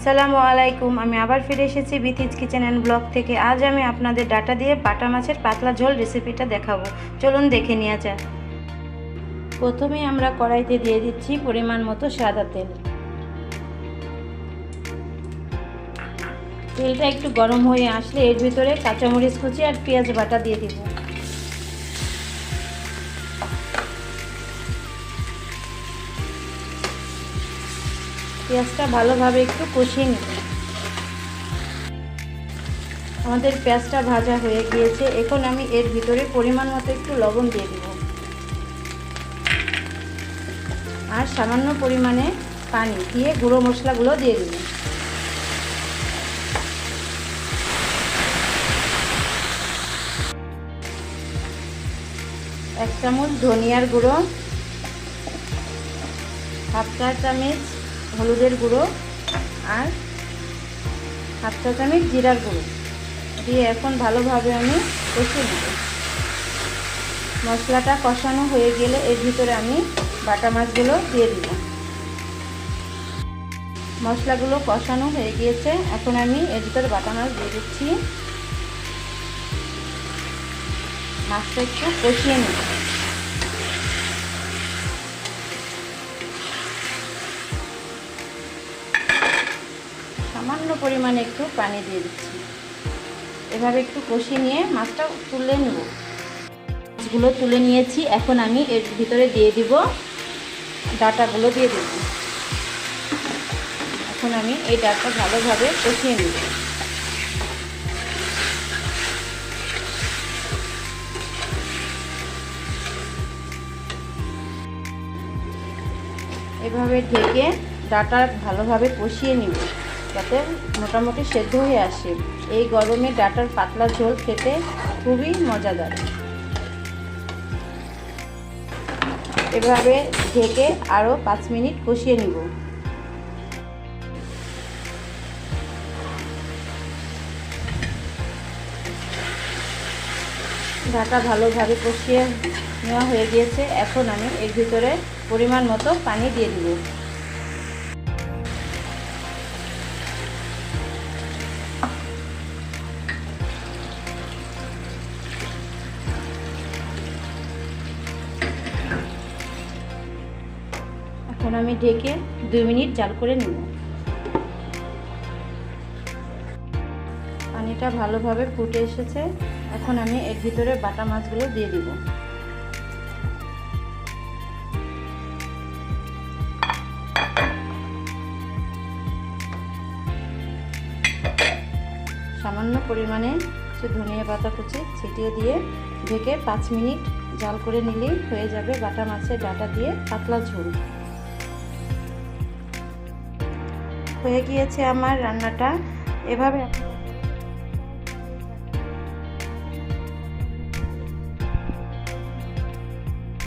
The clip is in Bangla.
আসসালামু আলাইকুম আমি আবার ফিরে এসেছি বিথিজ কিচেন অ্যান্ড ব্লগ থেকে। আজ আমি আপনাদের ডাটা দিয়ে বাটা মাছের পাতলা ঝোল রেসিপিটা দেখাবো। চলুন দেখে নেওয়া যাক। প্রথমে আমরা কড়াইতে দিয়ে দিচ্ছি পরিমাণ মতো সাদা তেল। তেলটা একটু গরম হয়ে আসলে এর ভিতরে কাঁচামরিচ কুচি আর পেঁয়াজ বাটা দিয়ে দিব। পেঁয়াজটা ভালোভাবে একটু কষিয়ে নেব। আমাদের পেঁয়াজটা ভাজা হয়ে গিয়েছে। এখন আমি এর ভিতরে পরিমাণ মতো একটু লবণ দিয়ে দিব। আর সামান্য পরিমাণে পানি দিয়ে গুঁড়ো মশলাগুলো দিয়ে দিব। এক চামচ ধনিয়ার গুঁড়ো, হাফ চা চামচ হলুদের গুঁড়ো আর হাফ চা চামচ জিরার গুঁড়ো। দিয়ে এখন ভালোভাবে আমি কষিয়ে নেব। মশলাটা কষানো হয়ে গেলে এর ভিতরে আমি বাটা মাছগুলো দিয়ে দিব। মশলাগুলো কষানো হয়ে গিয়েছে, এখন আমি এর ভিতরে বাটা মাছ দিয়ে দিচ্ছি। মাছটা একটু কষিয়ে নেব। সামান্য পরিমাণে একটু পানি দিয়ে দিচ্ছি। এভাবে একটু কষিয়ে নিয়ে মাছটা তুলে নেব। মাছগুলো তুলে নিয়েছি, এখন আমি এর ভিতরে দিয়ে দিব ডাটাগুলো দিয়ে দেব। এখন আমি এই ডাটা ভালোভাবে কষিয়ে নেব। এভাবে ঢেকে ডাটা ভালোভাবে কষিয়ে নিব। যাতে মোটামুটি সেদ্ধ হয়ে আসে। এই গরমে ডাটার পাতলা ঝোল খেতে খুবই মজাদার। এভাবে ঢেকে আরও পাঁচ মিনিট কষিয়ে নিব। ডাটা ভালোভাবে কষিয়ে নেওয়া হয়ে গিয়েছে। এখন আমি এর ভিতরে পরিমাণ মতো পানি দিয়ে দিব। এখন আমি ঢেকে দুই মিনিট জাল করে নেব। পানিটা ভালোভাবে ফুটে এসেছে। এখন আমি এর ভিতরে বাটা মাছগুলো দিয়ে দিব। সামান্য পরিমাণে কিছু ধনিয়া পাতা কুচি ছিটিয়ে দিয়ে ঢেকে পাঁচ মিনিট জাল করে নিলেই হয়ে যাবে বাটা মাছের ডাটা দিয়ে পাতলা ঝোল। হয়ে গিয়েছে আমার রান্নাটা। এভাবে